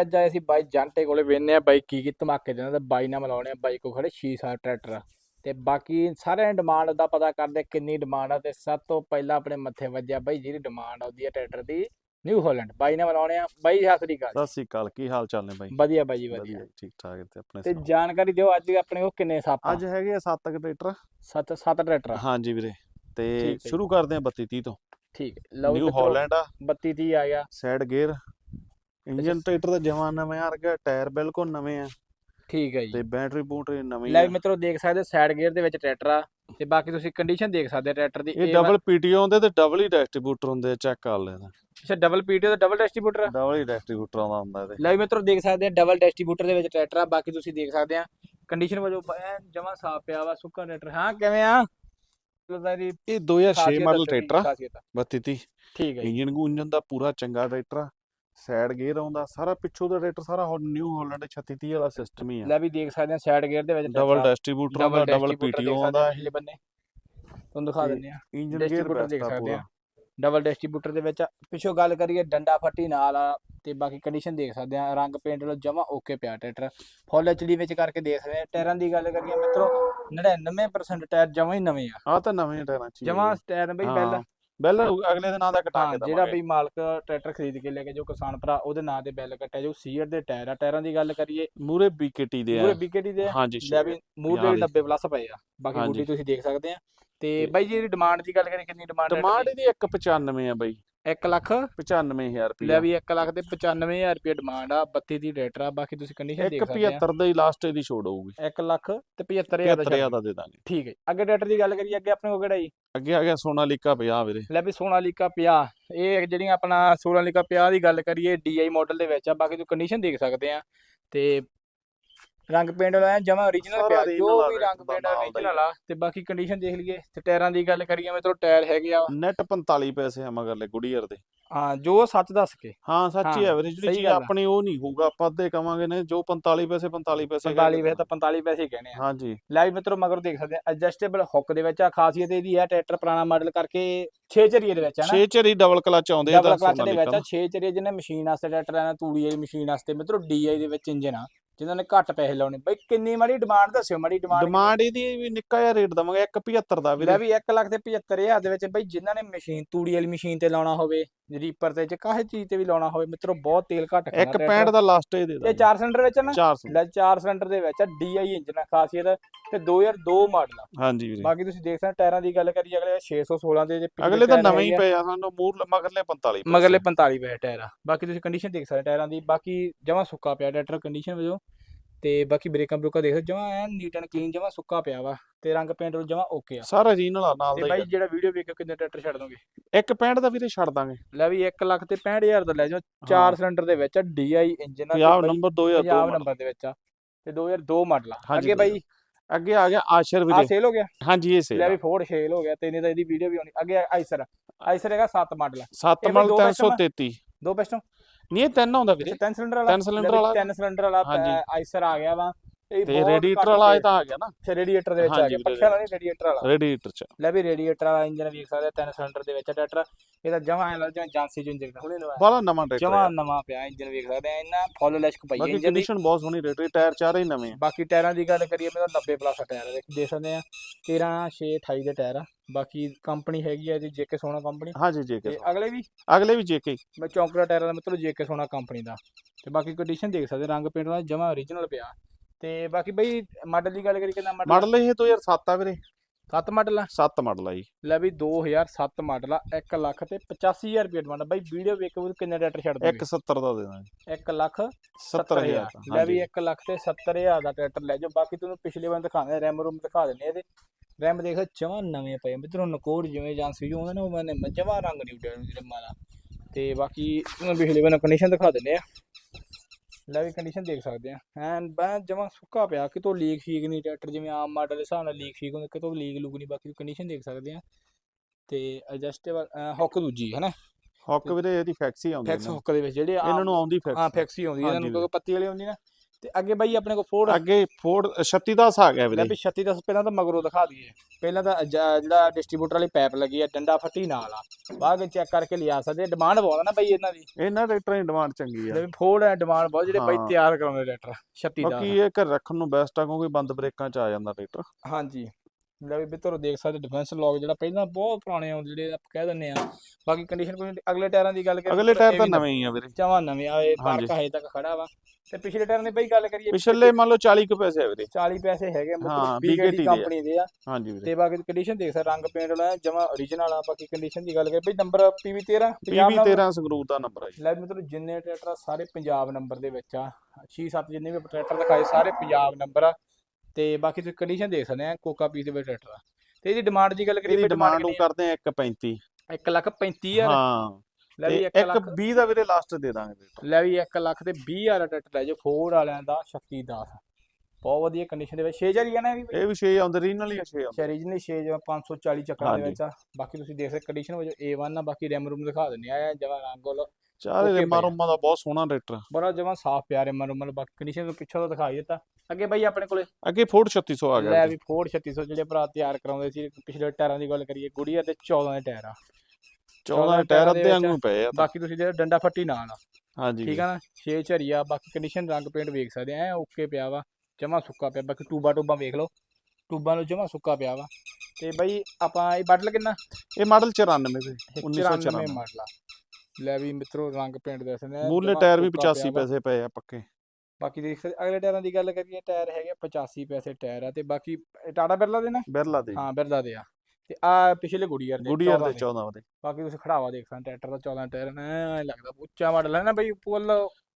ਅੱਜ ਆਏ ਸੀ ਬਾਈ ਜੰਟੇ ਕੋਲੇ ਵੇਨੇ ਆ ਬਾਈ ਕੀ ਕੀ ਧਮਾਕੇ ਦੇਣਾ ਤੇ ਬਾਈ ਨਾਲ ਮਿਲਾਉਣੇ ਆ ਬਾਈ ਕੋ ਖੜੇ 6-7 ਟਰੈਕਟਰ ਤੇ ਬਾਕੀ ਸਾਰਿਆਂ ਡਿਮਾਂਡ ਦਾ ਪਤਾ ਕਰਦੇ ਕਿੰਨੀ ਡਿਮਾਂਡ ਆ ਤੇ ਸਭ ਤੋਂ ਪਹਿਲਾਂ ਆਪਣੇ ਮੱਥੇ ਵੱਜਿਆ ਬਾਈ ਜਿਹੜੀ ਡਿਮਾਂਡ ਆਉਂਦੀ ਹੈ ਟਰੈਕਟਰ ਦੀ ਨਿਊ ਹਾਲੈਂਡ ਬਾਈ ਨਾਲ ਮਿਲਾਉਣੇ ਆ। ਬਾਈ ਸਤਿ ਸ੍ਰੀ ਅਕਾਲ ਸਤਿ ਸ੍ਰੀ ਅਕਾਲ ਕੀ ਹਾਲ ਚਾਲ ਨੇ ਬਾਈ? ਵਧੀਆ ਬਾਈ ਜੀ ਵਧੀਆ। ਠੀਕ ਠਾਕ ਤੇ ਆਪਣੇ ਤੇ? ਜਾਣਕਾਰੀ ਦਿਓ ਅੱਜ ਆਪਣੇ ਕੋਲ ਕਿੰਨੇ ਸੱਪ ਅੱਜ ਹੈਗੇ ਆ ਸੱਤ ਕੁ ਟਰੈਕਟਰ। ਸੱਤ ਸੱਤ ਟਰੈਕਟਰ ਆ। ਹਾਂਜੀ ਵੀਰੇ ਤੇ। ਸ਼ੁਰੂ ਕਰਦੇ ਆ 32 30 ਤੋਂ। ਠੀਕ ਲਓ ਨਿਊ ਹਾਲੈਂਡ ਆ। 32 30 ਆ ਗਿਆ। ਸਾਈਡ ਗੇਅਰ ਇੰਜਨ ਟਰੈਕਟਰ ਦਾ ਜਵਾਨ ਨਵੇਂ ਆ ਗਿਆ ਟਾਇਰ ਬਿਲਕੁਲ ਨਵੇਂ ਆ। ਠੀਕ ਹੈ ਜੀ। ਤੇ ਬੈਟਰੀ ਬੂਟਰੀ ਨਵੀਂ ਲੈ ਆ। ਮਿੱਤਰੋ ਦੇਖ ਸਕਦੇ ਸਾਈਡ ਗੇਅਰ ਦੇ ਵਿੱਚ ਟਰੈਕਟਰ ਆ ਤੇ ਬਾਕੀ ਤੁਸੀਂ ਕੰਡੀਸ਼ਨ ਦੇਖ ਸਕਦੇ ਟਰੈਕਟਰ ਦੀ। ਇਹ ਡਬਲ ਪੀਟੀਓ ਹੁੰਦੇ ਤੇ ਡਬਲ ਹੀ ਡਿਸਟ੍ਰੀਬਿਊਟਰ ਹੁੰਦੇ ਆ ਚੈੱਕ ਕਰ ਲੈਣਾ ਅੱਛਾ ਡਬਲ ਪੀਟੀਓ ਤੇ ਡਬਲ ਡਿਸਟ੍ਰੀਬਿਊਟਰ ਡਬਲ ਹੀ ਡਿਸਟ੍ਰੀਬਿਊਟਰ ਆਉਂਦਾ ਹੁੰਦਾ ਇਹਦੇ। ਲੈ ਮਿੱਤਰੋ ਦੇਖ ਸਕਦੇ ਆ ਡਬਲ ਡਿਸਟ੍ਰੀਬਿਊਟਰ ਦੇ ਵਿੱਚ ਟਰੈਕਟਰ ਆ ਬਾਕੀ ਤੁਸੀਂ ਦੇਖ ਸਕਦੇ ਆ ਕੰਡੀਸ਼ਨ ਵਜੋਂ ਜਮਾ ਸਾਫ਼ ਪਿਆ ਵਾ ਸੁੱਕਾ ਟਰੈਕਟਰ। ਹਾਂ ਕਿਵੇਂ ਆ? ਇਹ 2006 ਖਾਸੀਅਤ ਮਾਡਲ ਟਰੈਕਟਰ ਆ। ਖਾਸੀਅਤ ਆ। 32 30 ਠੀਕ ਹੈ ਜੀ। ਇੰਜਨ ਗੂੰਜਨ ਦਾ ਪੂਰਾ ਚੰਗਾ ਟਰੈਕਟਰ ਆ। ਸਾਈਡ ਗੇਅਰ ਆਉਂਦਾ ਸਾਰਾ ਪਿੱਛੋਂ ਦਾ ਟਰੈਕਟਰ ਸਾਰਾ ਨਿਊ ਹਾਲੈਂਡ 36 30 ਵਾਲਾ ਸਿਸਟਮ ਹੀ ਆ। ਲੈ ਵੀ ਦੇਖ ਸਕਦੇ ਆ ਸਾਈਡ ਗੇਅਰ ਦੇ ਵਿੱਚ ਡਬਲ ਡਿਸਟ੍ਰੀਬਿਊਟਰ ਆਉਂਦਾ ਡਬਲ ਪੀਟੀਓ ਆਉਂਦਾ ਪਿਛਲੇ ਬੰਨੇ। ਤੁਹਾਨੂੰ ਦਿਖਾ ਦਿੰਦੇ ਆ। ਇੰਜਨ ਗੇਅਰ ਦੇਖ ਸਕਦੇ ਆ। ਡਬਲ ਡਿਸਟ੍ਰੀਬਿਊਟਰ ਦੇ ਵਿੱਚ ਪਿੱਛੋਂ ਗੱਲ ਕਰੀਏ ਡੰਡਾ ਫੱਟੀ ਨਾਲ ਆ ਤੇ ਬਾਕੀ ਕੰਡੀਸ਼ਨ ਦੇਖ ਸਕਦੇ ਆ। ਰੰਗ ਪੇਂਟ ਲੋ ਜਮਾ ਓਕੇ ਪਿਆ ਟਰੈਕਟਰ। ਫੁੱਲ ਐਚਡੀ ਵਿੱਚ ਕਰਕੇ ਦੇਖ ਸਕਦੇ ਆ। ਟਾਇਰਾਂ ਦੀ ਗੱਲ ਕਰੀਏ ਮਿੱਤਰੋ 99% ਟਾਇਰ ਜਮਾ ਹੀ ਨਵੇਂ ਆ। ਆ ਤਾਂ ਨਵੇਂ ਟਾਇਰਾਂ ਚ ਜਮਾ। ਟਾਇਰ ਬਈ ਹਾਂ, ਬਿੱਲ ਅਗਲੇ ਦੇ ਨਾਂ ਦਾ ਕਟਾ ਹਾਂ ਕੇ ਜਿਹੜਾ ਬਈ ਮਾਲਕ ਟਰੈਕਟਰ ਖਰੀਦ ਕੇ ਲੈ ਕੇ ਜੋ ਕਿਸਾਨ ਭਰਾ ਉਹਦੇ ਨਾਂ ਤੇ ਬਿੱਲ ਕੱਟਿਆ ਜੋ ਸੀਅਰ ਦੇ ਟਾਇਰ ਆ ਟਾਇਰਾਂ ਦੀ ਗੱਲ ਕਰੀਏ। ਮੂਰੇ ਬੀਕੇਟੀ ਦੇ ਆ। ਬੀਕੇਟੀ ਦੇ ਹਾਂਜੀ ਲੈ ਵੀ ਮੂਰ ਦੇ ਪੰਜਾਹ 90 ਪਲੱਸ ਪਏ ਆ। ਬਾਕੀ। ਬੂਟੀ ਤੁਸੀਂ ਦੇਖ ਸਕਦੇ ਆ। ਤੇ ਤੇ- ਬਾਈ ਜੀ ਇਹਦੀ ਡਿਮਾਂਡ ਦੀ ਗੱਲ ਕਰੀਏ ਕਿੰਨੀ ਡਿਮਾਂਡ ਡਿਮਾਂਡ ਇਹਦੀ 195 ਆ ਬਾਈ। 1 ਲੱਖ 95000 ਰੁਪਏ ਲੈ ਵੀ 1 ਲੱਖ ਤੇ 95000 ਰੁਪਏ ਡਿਮਾਂਡ ਆ 32 ਦੀ ਰੇਟਰ ਆ ਬਾਕੀ ਤੁਸੀਂ ਕੰਡੀਸ਼ਨ ਦੇਖ ਸਕਦੇ ਆ। 175 ਦਾ ਹੀ ਲਾਸਟ ਇਹਦੀ ਛੋੜ ਹੋਊਗੀ। 1 ਲੱਖ ਤੇ 75000 ਦਾ 75000 ਛੱਡ। ਦਾ ਦੇ ਦਾਂਗੇ। ਠੀਕ ਹੈ ਜੀ। ਅੱਗੇ ਰੇਟਰ ਦੀ ਗੱਲ ਕਰੀਏ ਅੱਗੇ ਆਪਣੇ ਕੋਲ ਕਿਹੜਾ ਜੀ? ਅੱਗੇ ਆ ਗਿਆ ਸੋਨਾਲੀਕਾ 50 ਵੀਰੇ। ਲੈ ਵੀ ਸੋਨਾਲੀਕਾ 50 ਇਹ ਜਿਹੜੀਆਂ ਆਪਣਾ ਸੋਨਾਲੀਕਾ 50 ਦੀ ਗੱਲ ਕਰੀਏ DI ਮਾਡਲ ਦੇ ਵਿੱਚ ਆ ਬਾਕੀ ਤੁਸੀਂ ਕੰਡੀਸ਼ਨ ਦੇਖ ਸਕਦੇ ਆ। ਤੇ ਰੰਗ ਪੇਂਟ ਵਾਲਾ ਜਮਾ origignal ਪਿਆ ਜੋ ਆ ਵੀ ਰੰਗ ਪੇਂਟ ਹੀ origignal ਆ ਤੇ ਬਾਕੀ ਕੰਡੀਸ਼ਨ ਦੇਖ ਲਈਏ ਤੇ ਟਾਇਰਾਂ ਦੀ ਗੱਲ ਕਰੀਏ ਮੇਰੇ ਤੋਂ ਟਾਇਰ ਹੈਗੇ ਆ। ਨੈਟ 45 ਪੈਸੇ ਆ ਮਗਰਲੇ ਗੁੜੀਅਰ ਦੇ। ਹਾਂ ਜੋ ਸੱਚ ਦੱਸ ਕੇ। ਹਾਂ ਸੱਚ ਆ ਵੀਰੇ ਜਿਹੜੀ ਚੀਜ਼ ਆ। ਆਪਣੀ ਉਹ ਨਹੀਂ ਹੋਊਗਾ ਆਪਾਂ ਅੱਧੇ ਕਵਾਂਗੇ ਨੇ ਜੋ 45 ਪੈਸੇ 45 ਪੈਸੇ 45 ਵੇ ਤਾਂ 45 ਪੈਸੇ ਹੀ ਕਹਿਣੇ ਆ। ਹਾਂਜੀ। ਲੈ ਵੀ ਮਿੱਤਰੋ ਮਗਰ ਦੇਖ ਸਕਦੇ ਆ ਐਡਜਸਟੇਬਲ ਹੁੱਕ ਦੇ ਵਿੱਚ ਆ ਖਾਸੀਅਤ ਇਹਦੀ ਹੈ ਟਰੈਕਟਰ ਪੁਰਾਣਾ ਮਾਡਲ ਕਰਕੇ 6 ਚਰੀਏ ਦੇ ਵਿੱਚ ਹੈ ਨਾ। 6 ਚਰੀ ਡਬਲ ਕਲਚ ਆਉਂਦੇ ਆ ਕਲਚ ਦੇ ਵਿੱਚ ਸੋਨਾਲੀਕਾ ਆ 6 ਚਰੀਏ ਜਿਹਨੇ ਮਸ਼ੀਨ ਵਾਸਤੇ ਟਰੈਕਟਰ ਲੈਣਾ ਤੂੜੀ ਵਾਲੀ ਮਸ਼ੀਨ ਵਾਸਤੇ ਮਿੱਤਰੋ ਡੀਆਈ ਦੇ ਵਿੱਚ ਇੰਜਨ ਆ। ਜਿਨ੍ਹਾਂ ਨੇ ਘੱਟ ਪੈਸੇ ਲਾਉਣੇ। ਬਈ ਕਿੰਨੀ ਮਾੜੀ ਡਿਮਾਂਡ ਦੱਸਿਓ ਮਾੜੀ ਡਿਮਾਂਡ ਡਿਮਾਂਡ ਇਹਦੀ ਵੀ ਨਿੱਕਾ ਜਿਹਾ ਰੇਟ ਦਵਾਂਗੇ 175 ਦਾ ਵੀਰੇ ਵੀ 1 ਲੱਖ ਤੇ 75000 ਦੇ ਵਿੱਚ ਬਈ ਜਿਨ੍ਹਾਂ ਨੇ ਮਸ਼ੀਨ ਤੂੜੀ ਵਾਲੀ ਮਸ਼ੀਨ ਤੇ ਲਾਉਣਾ ਹੋਵੇ। ਰੀਪਰ ਤੇ ਜੇ ਕਾਹੇ ਚੀਜ਼ ਤੇ ਵੀ ਲਾਉਣਾ ਹੋਵੇ ਮਿੱਤਰੋ ਬਹੁਤ ਤੇਲ ਘੱਟ ਖਾਣਾ 165 ਦਾ ਲਾਸਟ ਇਹ ਦੇ ਇਹ ਦਾਂਗੇ। 4 ਸਿਲੰਡਰ ਵਿੱਚ ਨਾ? 400 ਲੈ 4 ਸਿਲੰਡਰ ਦੇ ਵਿੱਚ ਡੀਆਈ ਇੰਜਨ ਆ ਖਾਸੀਅਤ। ਤੇ 2002 ਮਾਡਲ ਆ। ਹਾਂਜੀ ਵੀਰੇ। ਬਾਕੀ ਤੁਸੀਂ ਦੇਖ ਸਕਦੇ ਟਾਇਰਾਂ ਦੀ ਗੱਲ ਕਰੀਏ ਅਗਲੇ 616 ਦੇ ਜੇ ਅਗਲੇ ਤਾਂ ਨਵੇਂ ਹੀ ਪਏ ਆ ਸਾਨੂੰ ਮੂਰ ਮਗਰਲੇ 45 ਪੈਸੇ। ਮਗਰਲੇ 45 ਪਏ ਟਾਇਰ ਆ। ਬਾਕੀ ਤੁਸੀਂ ਕੰਡੀਸ਼ਨ ਦੇਖ ਸਕਦੇ ਟਾਇਰਾਂ ਦੀ। ਬਾਕੀ ਜਮਾ ਸੁੱਕਾ ਪਿਆ ਟਰੈਕਟਰ ਕੰਡੀਸ਼ਨ ਵਜੋਂ। ਤੇ ਬਾਕੀ ਬ੍ਰੇਕਾਂ ਬਰੂਕਾਂ ਦੇਖ ਜਮਾ ਐਨ ਨੀਟ ਐਂਡ ਕਲੀਨ ਜਮਾ ਸੁੱਕਾ ਪਿਆ ਵਾ ਤੇ ਰੰਗ ਪੇਂਟ ਜਮਾ ਓਕੇ ਆ। ਸਾਰਾ ਰੀਨਲ ਆ ਨਾਲ ਤੇ ਦਾ ਬਾਈ ਹੀ ਜਿਹੜਾ ਵੀਡੀਓ ਵੇਖ ਕੇ ਕਿੰਨੇ ਟਰੈਕਟਰ ਛੱਡ ਦੋਗੇ? 65 ਦਾ ਵੀਰੇ ਛੱਡ ਦਾਂਗੇ। ਲੈ ਵੀ 1 ਲੱਖ ਤੇ 65000 ਦਾ ਲੈ ਜਾਓ 4 ਸਿਲੰਡਰ ਦੇ ਵਿੱਚ DI ਇੰਜਨ ਆ ਤੇ 50 ਬਾਈ ਨੰਬਰ 2002 ਪੰਜਾਬ model। ਨੰਬਰ ਦੇ ਵਿੱਚ ਆ ਤੇ 2002 ਮਾਡਲ ਆ। ਹਾਂਜੀ, ਅੱਗੇ ਬਾਈ? ਅੱਗੇ ਆ ਗਿਆ ਆਸ਼ਰ ਆ ਵੀਰੇ ਸੇਲ ਹੋ ਗਿਆ? ਹਾਂਜੀ ਇਹ ਲੈ ਵੀ ਫੋਰਡ ਸੇਲ ਹੋ ਗਿਆ ਤੇ ਇਹਨੇ ਤਾਂ ਇਹਦੀ ਵੀਡੀਓ ਵੀ ਆਉਣੀ। ਅੱਗੇ ਆਈਸਰ ਆਈਸਰ ਹੈਗਾ 7 ਮਾਡਲ 7 ਇਹ ਵੀ ਮਲ ਦੋ ਪਿਸਟਨ 333 ਦੋ ਪਿਸਟਨ ਨਹੀਂ ਇਹ ਤਿੰਨ ਆਉਂਦਾ ਵੀਰੇ। ਤਿੰਨ ਸਿਲੰਡਰ ਵਾਲਾ? ਤਿੰਨ ਸਿਲੰਡਰ ਵਾਲਾ। ਤਿੰਨ ਸਿਲੰਡਰ ਵਾਲਾ। ਆਈਸਰ ਆ ਗਿਆ ਵਾ। ਤੇ ਰੇਡੀਏਟਰ ਵਾਲਾ ਇਹ ਤਾਂ ਆ ਗਿਆ ਨਾ। ਅੱਛਾ ਰੇਡੀਏਟਰ ਦੇ ਵਿੱਚ ਆ ਗਿਆ ਪੱਖੇ ਵਾਲਾ ਨਹੀਂ ਰੇਡੀਏਟਰ ਵਾਲਾ? ਰੇਡੀਏਟਰ ਚ। ਲੈ ਵੀ ਰੇਡੀਏਟਰ ਵਾਲਾ ਇੰਜਨ ਵੇਖ ਸਕਦੇ ਤਿੰਨ ਸਿਲੰਡਰ ਦੇ ਵਿੱਚ ਟਰੈਕਟਰ। ਇਹਦਾ ਜਮਾ ਐ ਲੱਗਦਾ ਜਿਵੇਂ ਏਜੰਸੀ ਚ ਇੰਜਨ ਹੁਣੇ ਲਵਾਇਆ ਬਾਲਾ ਨਵਾਂ ਟਰੈਕਟਰ ਜਮਾ ਨਵਾਂ ਪਿਆ ਇੰਜਨ ਵੇਖ ਸਕਦੇ ਆ ਇੰਨਾ ਫੁੱਲ ਲੈਸ਼ਕ ਪਈ ਇੰਜਨ ਦੀ। ਕੰਡੀਸ਼ਨ ਬਹੁਤ ਸੋਹਣੀ ਰੇਟ ਟਾਇਰ ਚਾਰੇ ਹੀ ਨਵੇਂ ਆ। ਬਾਕੀ ਟਾਇਰਾਂ ਦੀ ਗੱਲ ਕਰੀਏ ਮੇਰਾ 90 ਪਲੱਸ ਟਾਇਰ ਦੇਖ- ਦੇਖ ਸਕਦੇ ਆ। 13 6 28 ਦੇ ਟਾਇਰ ਆ। ਬਾਕੀ ਕੰਪਨੀ ਹੈਗੀ ਆ ਇਹਦੀ ਜੇਕੇ ਸੋਨਾ ਕੰਪਨੀ ਹਾਂਜੀ ਜੇਕੇ ਤੇ ਅਗਲੇ ਵੀ? ਅਗਲੇ ਵੀ ਜੇਕੇ ਮੈਂ ਚੌਂਕੜਾ ਟਾਇਰਾਂ ਦਾ ਮਤਲਬ ਜੇਕੇ ਸੋਨਾ ਕੰਪਨੀ ਦਾ। ਤੇ ਬਾਕੀ ਕੰਡੀਸ਼ਨ ਦੇਖ ਸਕਦੇ ਰੰਗ ਪੇਂਟ ਦਾ ਜਮਾ origignal ਪਿਆ। ਤੇ ਬਾਕੀ ਬਈ ਮਾਡਲ ਦੀ ਗੱਲ ਕਰੀ ਕਿੰਨਾ ਮਾਡਲ ਮਾਡਲ ਇਹ 2007 ਆ ਵੀਰੇ। 7 ਮਾਡਲ ਆ? 7 ਮਾਡਲ ਆ ਜੀ। ਲੈ ਵੀ 2007 ਮਾਡਲ ਆ 1 ਲੱਖ ਤੇ 85000 ਰੁਪਏ ਡਿਮਾਂਡ ਬਈ ਵੀਡੀਓ ਵੇਖ ਕੇ ਕਿੰਨੇ ਰੇਟਰ ਛੱਡ ਦੋਗੇ 170 ਦਾ ਦੇ ਦਾਂਗੇ। 1 ਲੱਖ 70000 70000 ਲੈ ਵੀ 1 ਲੱਖ ਤੇ 70000 ਦਾ ਟਰੈਕਟਰ ਲੈ ਜਾਓ। ਬਾਕੀ ਤੁਹਾਨੂੰ ਪਿਛਲੇ ਵਾਰ ਦਿਖਾਉਂਦੇ ਰੈਮ ਰੂਮ ਦਿਖਾ ਆ ਇਹਦੇ। ਰੈਮ ਦੇਖ ਜਮਾ ਨਵੇਂ ਪਏ ਮਿੱਤਰੋਂ ਨਕੋੜ ਜਿਵੇਂ ਜਾਂ ਸੀ ਹੁੰਦੇ ਨੇ ਉਹ ਮੈਨੇ ਜਮਾ ਰੰਗ ਨਹੀਂ ਉੱਡਿਆ ਰੈਮਾਂ ਦਾ। ਤੇ ਬਾਕੀ ਤੁਹਾਨੂੰ ਪਿਛਲੇ ਵਾਰ ਕੰਡੀਸ਼ਨ ਦਿਖਾ ਦਿੰਦੇ ਆ। ਲੈ ਵੀ ਕੰਡੀਸ਼ਨ ਦੇਖ ਸਕਦੇ ਆ। ਐਨ ਬੈ ਜਮਾ ਸੁੱਕਾ ਪਿਆ ਕਿਤੋਂ ਲੀਕ ਫੀਕ ਨਹੀਂ ਟਰੈਕਟਰ ਜਿਵੇਂ ਆਮ ਮਾਡਲ ਦੇ ਹਿਸਾਬ ਨਾਲ ਲੀਕ ਫੀਕ ਹੁੰਦੇ ਕਿਤੋਂ ਲੀਕ ਲੂਕ ਨਹੀਂ ਬਾਕੀ ਕੰਡੀਸ਼ਨ ਦੇਖ ਸਕਦੇ ਆ। ਤੇ ਐਡਜਸਟੇਬਲ ਹੁੱਕ ਦੂਜੀ ਹੈ ਨਾ ਹੁੱਕ ਵੀਰੇ ਇਹਦੀ ਫੈਕਸੀ ਆਉਂਦੀ ਫੈਕਸ ਇਹਨਾਂ ਨੂੰ। ਹੁੱਕ ਦੇ ਵਿੱਚ ਜਿਹੜੇ ਇਹਨਾਂ ਨੂੰ ਆਉਂਦੀ ਹਾਂ ਫੈਕਸ ਫੈਕਸੀ ਆਉਂਦੀ ਇਹਨਾਂ ਨੂੰ ਕਿਉਂਕਿ ਪੱਤੀ ਵਾਲੀ ਆਉਂਦੀ ਨਾ। ਤੇ ਅੱਗੇ ਬਾਈ ਆਪਣੇ ਕੋਲ ਫੋਰਡ ਅੱਗੇ ਫੋਰਡ 36 ਦਾ ਆ ਗਿਆ ਲੈ ਵੀਰੇ ਵੀ 36 ਦਾ ਪਹਿਲਾਂ ਤਾਂ ਮਗਰੋਂ ਦਿਖਾ ਦਈਏ। ਪਹਿਲਾਂ ਤਾਂ ਜਿਹੜਾ ਡਿਸਟ੍ਰੀਬਿਊਟਰ ਵਾਲੀ ਪਾਈਪ ਲੱਗੀ ਆ ਡੰਡਾ ਫੱਟੀ ਨਾਲ ਆ। ਬਾਅਦ ਵਿੱਚ ਚੈੱਕ ਕਰਕੇ ਲਿਆ ਸਕਦੇ ਡਿਮਾਂਡ ਬਹੁਤ ਆ ਨਾ ਬਾਈ ਇਹਨਾਂ ਦੀ। ਇਹਨਾਂ ਟਰੈਕਟਰਾਂ ਦੀ ਡਿਮਾਂਡ ਚੰਗੀ ਆ। ਲੈ ਵੀ ਫੋਰਡ ਹੈ ਡਿਮਾਂਡ ਬਹੁਤ ਜਿਹੜੇ ਬਾਈ। ਤਿਆਰ ਕਰਾਉਂਦੇ ਟਰੈਕਟਰ 36 ਦਾ ਬਾਕੀ ਇਹ ਘਰ ਰੱਖਣ ਨੂੰ ਬੈਸਟ ਆ ਕਿਉਂਕਿ ਬੰਦ ਬ੍ਰੇਕਾਂ ਚ ਆ ਜਾਂਦਾ ਟਰੈਕਟਰ ਹਾਂਜੀ। ਲੈ ਵੀ ਮਿੱਤਰੋ ਦੇਖ ਸਕਦੇ ਡਿਫੈਂਸ ਲੌਗ ਜਿਹੜਾ ਪਹਿਲਾਂ ਬਹੁਤ ਪੁਰਾਣੇ ਆਉਂਦੇ ਜਿਹੜੇ ਆਪਾਂ ਕਹਿ ਦਿੰਦੇ ਆ। ਬਾਕੀ ਕੰਡੀਸ਼ਨ ਕੋਈ ਅਗਲੇ ਟਾਇਰਾਂ ਦੀ ਗੱਲ ਕਰੀਏ ਅਗਲੇ ਟਾਇਰ ਤਾਂ ਨਵੇਂ ਹੀ ਆ ਵੀਰੇ। ਜਮਾਂ ਨਵੇਂ ਆਏ ਹਾਂਜੀ। ਪਾਰਕ ਹਜੇ ਤੱਕ ਖੜਾ ਵਾ। ਤੇ ਪਿਛਲੇ ਟਾਇਰਾਂ ਦੀ ਬਈ ਗੱਲ ਕਰੀਏ ਪਿਛਲੇ ਮੰਨ ਲਓ 40 ਕੁ ਪੈਸੇ ਆ ਵੀਰੇ। 40 ਪੈਸੇ ਹੈਗੇ ਮਤਲਬ ਆ। ਕੰਪਨੀ ਦੇ ਆ। ਹਾਂਜੀ ਵੀਰੇ। ਤੇ ਬਾਕੀ ਕੰਡੀਸ਼ਨ ਦੇਖ ਸਕਦੇ ਰੰਗ ਪੇਂਟ ਵਾਲਾ ਜਮਾ origignal ਆ ਬਾਕੀ ਕੰਡੀਸ਼ਨ ਦੀ ਗੱਲ ਕਰੀਏ। ਬਈ number PV13 Punjab PV number 13 Sangrur ਦਾ ਨੰਬਰ ਆ ਜੀ। ਲੈ ਮਤਲਬ ਜਿੰਨੇ ਟਰੈਕਟਰ ਆ ਸਾਰੇ ਪੰਜਾਬ ਨੰਬਰ ਦੇ ਵਿੱਚ ਆ। 6-7 ਜਿੰਨੇ ਵੀ ਟਰੈਕਟਰ ਦਿਖਾਏ ਸਾਰੇ ਪੰਜਾਬ ਨੰਬਰ ਆ। ਤੇ ਬਾਕੀ ਤੁਸੀਂ ਕੰਡੀਸ਼ਨ ਦੇਖ ਸਕਦੇ ਆ ਕੋਕਾ ਪੀਸ ਦੇ ਵਿੱਚ ਟਰੈਕਟਰ ਆ ਤੇ ਇਹਦੀ ਡਿਮਾਂਡ ਦੀ ਗੱਲ ਕਰੀਏ ਇਹਦੀ ਡਿਮਾਂਡ ਨੂੰ ਕਰਦੇ ਆ 1.35 1 ਲੱਖ 35000 ਹਾਂ। ਲੈ ਤੇ ਵੀ 1 ਇੱਕ ਲੱਖ 20 ਦਾ ਵੀਰੇ ਲਾਸਟ ਦੇ ਦਾਂਗੇ ਲੈ ਵੀ 1 ਲੱਖ ਤੇ 20000 ਦਾ ਟਰੈਕਟਰ ਲੈ ਜਾਓ ਫੋਰ ਵਾਲਿਆਂ ਦਾ 3610 ਬਹੁਤ ਵਧੀਆ ਕੰਡੀਸ਼ਨ ਦੇ ਵਿੱਚ। 6000 ਹੀ ਆ ਨਾ ਇਹ ਵੀ ਇਹ ਵੀ 6 ਆਉਂਦੇ ਰੀਨਲ ਹੀ 6 ਆਉਂਦੇ ਸ਼ਰੀਜਨਲੀ 6 ਜਿਵੇਂ 540 ਚੱਕਰਾਂ ਦੇ। ਵਿੱਚ ਆ। ਬਾਕੀ ਤੁਸੀਂ ਦੇਖ ਸਕਦੇ ਕੰਡੀਸ਼ਨ ਵਜੋਂ A1 ਆ ਬਾਕੀ ਰੈਮ ਰੂਮ ਦਿਖਾ ਦਿੰਦੇ ਆ ਜਮਾ ਰੰਗੋਲ ਚਾਰੇ Okay ਰਿਮਾਂ। ਰੁਮਾਂ ਦਾ ਬਹੁਤ ਸੋਹਣਾ ਟਰੈਕਟਰ ਬੜਾ ਜਮਾ ਸਾਫ਼ ਪਿਆ ਰੈਮ ਰੂਮ ਬਾਕੀ ਕੰਡੀਸ਼ਨ ਤੋਂ ਪਿੱਛੋਂ ਤਾਂ ਦਿਖਾਈ ਦਿੱਤਾ। ਅੱਗੇ ਬਾਈ ਆਪਣੇ ਕੋਲੇ। ਅੱਗੇ ਫੋਰਡ 3600 ਆ ਲੈ ਗਿਆ ਵੀ ਫੋਰਡ 3600 ਜਿਹੜੇ ਭਰਾ ਤਿਆਰ ਕਰਾਉਂਦੇ ਸੀ ਪਿਛਲੇ ਟਾਇਰਾਂ ਦੀ ਗੱਲ ਕਰੀਏ ਗੁੜੀਆ ਤੇ 14 ਦੇ ਟਾਇਰ ਆ। 14 ਦੇ ਟਾਇਰ ਅੱਧੇ ਵਾਂਗੂ ਪਏ ਆ ਬਾਕੀ ਤੁਸੀਂ ਜਿਹੜਾ ਡੰਡਾ ਫੱਟੀ ਨਾਲ ਆ। ਹਾਂਜੀ। ਠੀਕ ਆ ਨਾ? 6 ਝਰੀਆ ਬਾਕੀ ਕੰਡੀਸ਼ਨ ਰੰਗ ਪੇਂਟ ਵੇਖ ਸਕਦੇ ਆ ਐ ਓਕੇ ਪਿਆ ਵਾ ਜਮਾ ਸੁੱਕਾ ਪਿਆ। ਬਾਕੀ ਟੂਬਾ ਟੂਬਾ ਵੇਖ ਲਓ ਟੂਬਾਂ ਨੂੰ ਜਮਾ ਸੁੱਕਾ ਪਿਆ ਵਾ। ਤੇ ਬਾਈ ਆਪਾਂ ਇਹ ਮਾਡਲ ਕਿੰਨਾ? ਇਹ ਮਾਡਲ 94 ਦੇ 94 1994 ਮਾਡਲ ਆ। ਲੈ ਵੀ ਮਿੱਤਰੋ ਰੰਗ ਪੇਂਟ ਦੱਸਦੇ ਆ ਮੂਲੇ ਟਾਇਰ ਵੀ ਸੁੱਕਾ 85 ਪਿਆ ਵਾ। ਪੈਸੇ ਪਏ ਆ ਪੱਕੇ। ਬਾਕੀ ਦੇਖ ਸਕਦੇ ਅਗਲੇ ਟਾਇਰਾਂ ਦੀ ਗੱਲ ਕਰੀਏ ਟਾਇਰ ਹੈਗੇ 85 ਪੈਸੇ ਟਾਇਰ ਆ ਤੇ ਬਾਕੀ ਟਾਟਾ ਬਿਰਲਾ ਦੇ ਨਾ? ਬਿਰਲਾ ਦੇ। ਹਾਂ ਬਿਰਲਾ ਦੇ ਆ। ਤੇ ਆ ਪਿਛਲੇ ਗੁਡੀਅਰ ਦੇ ਗੁਡੀਅਰ 14 ਦੇ। 14 ਦੇ। ਬਾਕੀ ਤੁਸੀਂ ਖੜਾਵਾ ਦੇਖ ਸਕਦੇ ਟਰੈਕਟਰ ਦਾ 14 ਟਾਇਰ ਐ ਲੱਗਦਾ ਉੱਚਾ ਮਾਡਲ ਹੈ ਨਾ ਬਈ ਫੁੱਲ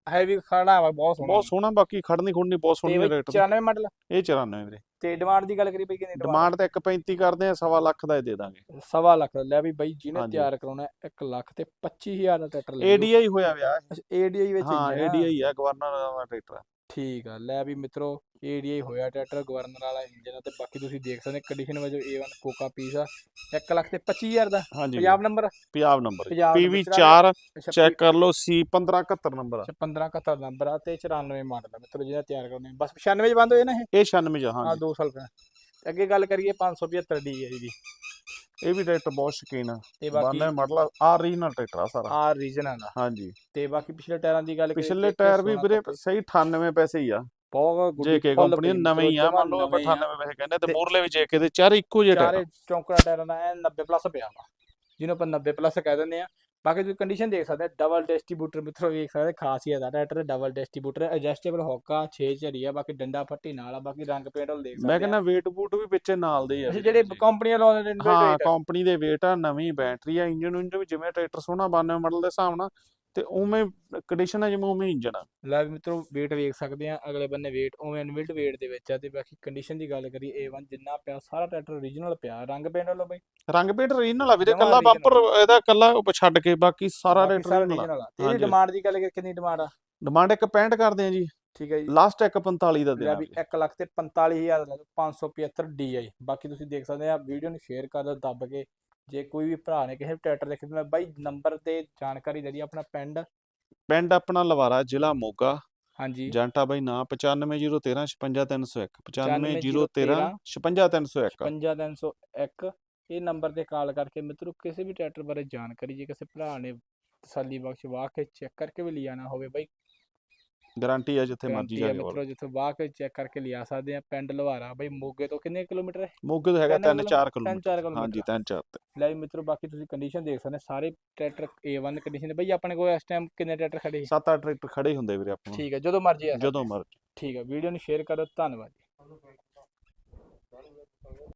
ਹੈਵੀ ਖੜਾਵਾ ਬਹੁਤ ਸੋਹਣਾ। ਬਹੁਤ ਸੋਹਣਾ ਬਾਕੀ ਖੜਨੀ ਖੁੜਨੀ ਬਹੁਤ ਸੋਹਣੀ ਰੇਟ 94 ਮਾਡਲ ਇਹ 94 ਵੀਰੇ। ਤੇ ਡਿਮਾਂਡ ਦੀ ਗੱਲ ਕਰੀ ਬਈ ਕਿੰਨੀ ਡਿਮਾਂਡ ਤੇ 1.35 ਕਰਦੇ ਆ ਸਵਾ ਲੱਖ ਦਾ ਹੀ ਦੇ ਦਾਂਗੇ। ਸਵਾ ਲੱਖ ਦਾ। ਲੈ ਵੀ ਬਈ ਜਿਹਨੇ। ਤਿਆਰ ਕਰਾਉਣਾ 1 ਲੱਖ ਤੇ 25000 ਦਾ ਟਰੈਕਟਰ ਲੈ ADI ਹੋਇਆ ਵਿਆਹ ਏਡੀਆਈ ਵਿੱਚ ਹਾਂ। ADI ਆ ਗਵਰਨਰ ਦਾ ਟਰੈਕਟਰ ਠੀਕ ਆ ਲੈ ਵੀ ਮਿੱਤਰੋ ਏਡੀਆਈ ਹੋਇਆ ਟਰੈਕਟਰ ਗਵਰਨਰ ਵਾਲਾ ਇੰਜਨ ਆ ਤੇ ਬਾਕੀ ਤੁਸੀਂ ਦੇਖ ਸਕਦੇ ਕੰਡੀਸ਼ਨ ਵਜੋਂ A1 ਕੋਕਾ ਪੀਸ ਆ 1 ਲੱਖ ਤੇ 25000 ਦਾ। ਹਾਂਜੀ। Punjab number Punjab number Punjab number PV4 ਅੱਛਾ, ਚੈੱਕ ਕਰ ਲਓ C1571 ਨੰਬਰ ਆ। 15 71 ਨੰਬਰ ਆ ਤੇ 94 ਮਾਡਲ ਆ। ਮਿੱਤਰੋ ਜਿਹਦਾ ਤਿਆਰ ਕਰਨੇ ਬਸ 96 ਚ ਬੰਦ ਹੋਏ ਨਾ ਇਹ? ਇਹ 96 ਚ ਹਾਂ ਹਾਂਜੀ। 2 ਸਾਲ ਪਹਿਲਾਂ। ਤੇ ਅੱਗੇ ਗੱਲ ਕਰੀਏ 575 ਡੀ ਹੈ ਇਹਦੀ ਇਹ ਵੀ ਟਰੈਕਟਰ ਬਹੁਤ ਸ਼ਕੀਨ ਆ। ਤੇ ਬਾਕੀ 92 ਮਾਡਲ ਆ ਰੀਜਨਲ ਟਰੈਕਟਰ ਆ ਸਾਰਾ। ਆ ਰੀਜਨ ਆ। ਹਾਂਜੀ। ਤੇ ਬਾਕੀ ਪਿਛਲੇ ਟਾਇਰਾਂ ਦੀ ਗੱਲ ਕਰੀਏ ਪਿਛਲੇ ਟਾਇਰ ਵੀ ਵੀਰੇ। ਸਹੀ 98 ਪੈਸੇ ਹੀ ਆ। ਬਹੁਤ ਗੁੱਡੀ ਜੇਕੇ ਫੁੱਲ ਕੰਪਨੀ ਨਵੇਂ ਹੀ ਆ ਮੰਨ ਲਓ ਆਪਾਂ ਨਵੇਂ ਆ। 98 ਪੈਸੇ ਕਹਿੰਦੇ ਤੇ ਮੂਰਲੇ ਵੀ ਜੇਕੇ ਦੇ ਚਾਰੇ ਇੱਕੋ ਜਿਹੇ ਚਾਰੇ ਟਾਇਰ ਚੌਂਕੜਾ ਟਾਇਰਾਂ ਦਾ ਐ 90 ਪਲੱਸ ਪਿਆ ਵਾ ਜਿਹਨੂੰ ਆਪਾਂ 90 ਪਲੱਸ ਕਹਿ ਦਿੰਦੇ ਆ। ਬਾਕੀ ਤੁਸੀਂ ਕੰਡੀਸ਼ਨ ਦੇਖ ਸਕਦੇ ਡਬਲ ਡਿਸਟ੍ਰੀਬਿਊਟਰ ਮਿੱਤਰੋ ਵੇਖ ਸਕਦੇ ਖਾਸੀਅਤ ਆ ਟਰੈਕਟਰ ਡਬਲ ਡਿਸਟ੍ਰੀਬਿਊਟਰ ਐਡਜਸਟੇਬਲ ਹੋਕਾ 6 ਝਰੀ ਆ ਬਾਕੀ ਡੰਡਾ ਫੱਟੀ ਨਾਲ ਆ ਬਾਕੀ ਰੰਗ ਪੇਂਟ ਵਾਲ ਦੇਖ ਸਕਦੇ ਮੈਂ ਆ। ਕਹਿੰਦਾ weight ਬੂਟ ਵੀ ਵਿੱਚੇ ਨਾਲ ਦੇ ਆ ਜਿਹੜੇ। ਕੰਪਨੀਆਂ ਲਾਉਂਦੇ ਨੇ ਹਾਂ ਕੰਪਨੀ ਦੇ weight ਆ ਨਵੀਂ ਬੈਟਰੀ ਆ ਇੰਜਨ ਇੰਜਨ ਵੀ ਜਿਵੇਂ ਟਰੈਕਟਰ ਸੋਹਣਾ 92 ਮਾਡਲ ਦੇ ਹਿਸਾਬ ਨਾਲ ਤੇ ਉਵੇਂ ਕੰਡੀਸ਼ਨ ਆ ਜਿਵੇਂ ਉਵੇਂ ਇੰਜਨ ਆ। ਲੈ ਵੀ ਮਿੱਤਰੋ weight ਵੇਖ ਸਕਦੇ ਆ ਅਗਲੇ ਬੰਨੇ weight ਉਵੇਂ ਇਨਬਿਲਟ weight ਦੇ ਵਿੱਚ ਆ। ਤੇ ਬਾਕੀ ਕੰਡੀਸ਼ਨ ਦੀ ਗੱਲ ਕਰੀਏ A1 ਜਿੰਨਾ ਪਿਆ ਸਾਰਾ ਟਰੈਕਟਰ origignal ਪਿਆ। ਰੰਗ ਪੇਂਟ ਵਾਲੋ ਬਈ। ਰੰਗ ਪੇਂਟ ਰੀਜਨਲ ਆ ਵੀਰੇ ਕੱਲਾ। ਬੰਪਰ ਇਹਦਾ ਕੱਲਾ ਉਹ ਛੱਡ ਕੇ ਬਾਕੀ ਸਾਰਾ ਸਾਰਾ ਰੀਜਨਲ ਆ। ਇਹਦੀ। ਡਿਮਾਂਡ ਦੀ ਗੱਲ ਕਿੰਨੀ ਡਿਮਾਂਡ ਆ? ਡਿਮਾਂਡ ਇੱਕ 65 ਕਰਦੇ ਆ ਜੀ। ਠੀਕ ਹੈ ਜੀ। ਲਾਸਟ ਇੱਕ 45 ਦਾ ਲੈ ਵੀ ਦੇਣਾ 1 ਲੱਖ ਤੇ 45000 ਦਾ 575 DI ਬਾਕੀ ਤੁਸੀਂ ਦੇਖ ਸਕਦੇ ਆ ਵੀਡੀਓ ਨੂੰ ਸ਼ੇਅਰ ਕਰ ਦਿਓ ਦੱਬ ਕੇ। ਜੇ ਕੋਈ ਵੀ ਭਰਾ ਨੇ ਕਿਸੇ ਵੀ ਟਰੈਕਟਰ ਦੇ ਖਰੀਦਣਾ ਬਾਈ ਨੰਬਰ ਤੇ ਜਾਣਕਾਰੀ ਦੇ ਦੀ ਆਪਣਾ ਪਿੰਡ। ਪਿੰਡ ਆਪਣਾ ਲਵਾਰਾ ਜ਼ਿਲ੍ਹਾ ਮੋਗਾ। ਹਾਂਜੀ। ਜੰਟਾ ਬਾਈ ਨਾਂ 95013 56301 95013 56301 55301 ਇਹ ਨੰਬਰ ਤੇ ਕਾਲ ਕਰਕੇ ਮਿੱਤਰੋ ਕਿਸੇ ਵੀ ਟਰੈਕਟਰ ਬਾਰੇ ਜਾਣਕਾਰੀ ਜੇ ਕਿਸੇ ਭਰਾ ਨੇ ਤਸੱਲੀ ਬਖਸ਼ ਵਾਹ ਕੇ ਚੈੱਕ ਕਰਕੇ ਵੀ ਲਿਆਣਾ ਹੋਵੇ ਬਾਈ ਗਾਰੰਟੀ ਆ ਜਿੱਥੇ ਮਰਜ਼ੀ ਜਾ ਕੇ ਮਿੱਤਰੋ ਜਿੱਥੋਂ ਵਾਹ ਕੇ ਚੈੱਕ ਕਰਕੇ ਲਿਆ ਸਕਦੇ ਆ ਪਿੰਡ ਲਵਾਰਾ ਬਾਈ ਮੋਗੇ ਤੋਂ ਕਿੰਨੇ ਕਿਲੋਮੀਟਰ ਹੈ? ਮੋਗੇ ਤੋਂ ਹੈਗਾ ਤਿੰਨ 3-4 ਤਿੰਨ ਕਿਲੋਮੀਟਰ। ਹਾਂਜੀ ਕਿਲੋਮੀਟਰ। 3-4 ਤੇ। ਲੈ ਮਿੱਤਰੋ ਬਾਕੀ ਤੁਸੀਂ ਕੰਡੀਸ਼ਨ ਦੇਖ ਸਕਦੇ ਹੋ, ਸਾਰੇ ਟਰੈਕਟਰ A1 ਕੰਡੀਸ਼ਨ ਬਈ ਆਪਣੇ ਕੋਲ ਇਸ ਟਾਈਮ ਕਿੰਨੇ ਟਰੈਕਟਰ ਖੜੇ ਸੀ? 7-8 ਟਰੈਕਟਰ ਖੜੇ ਹੀ ਹੁੰਦੇ ਵੀਰੇ ਆਪਾਂ ਠੀਕ ਹੈ ਜਦੋਂ ਮਰਜ਼ੀ ਆ ਜਦੋਂ ਮਰਜ਼ੀ। ਠੀਕ ਹੈ ਵੀਡੀਓ ਨੂੰ ਸ਼ੇਅਰ ਕਰੋ ਧੰਨਵਾਦ